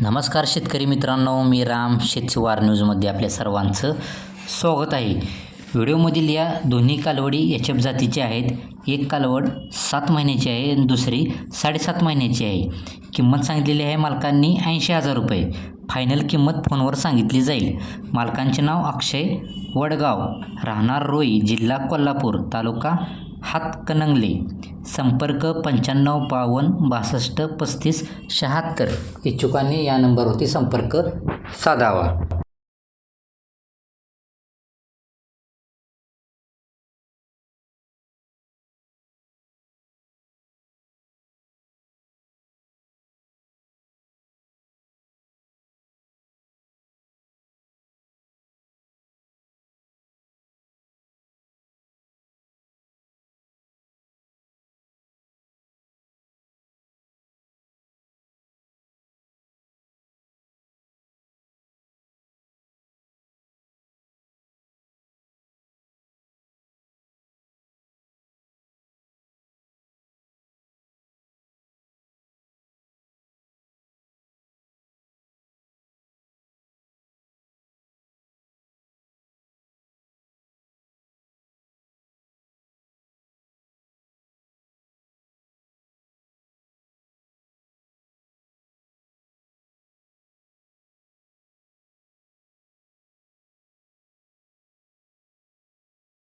नमस्कार शेतकरी मित्रांनो मी राम शेतशिवार न्यूजमध्ये आपल्या सर्वांचं स्वागत आहे. व्हिडिओमधील या दोन्ही कालवडी एच एफ जातीचे आहेत. एक कालवड सात महिन्याची आहे आणि दुसरी साडेसात महिन्याची आहे. किंमत सांगितलेली आहे मालकांनी ऐंशी हजार रुपये. फायनल किंमत फोनवर सांगितली जाईल. मालकांचे नाव अक्षय वडगाव. राहणार रोई जिल्हा कोल्हापूर तालुका हातकणंगले संपर्क पंच्याण्णव बावन्न बासष्ट पस्तीस शहात्तर. इच्छुकांनी या नंबरवरती संपर्क साधावा.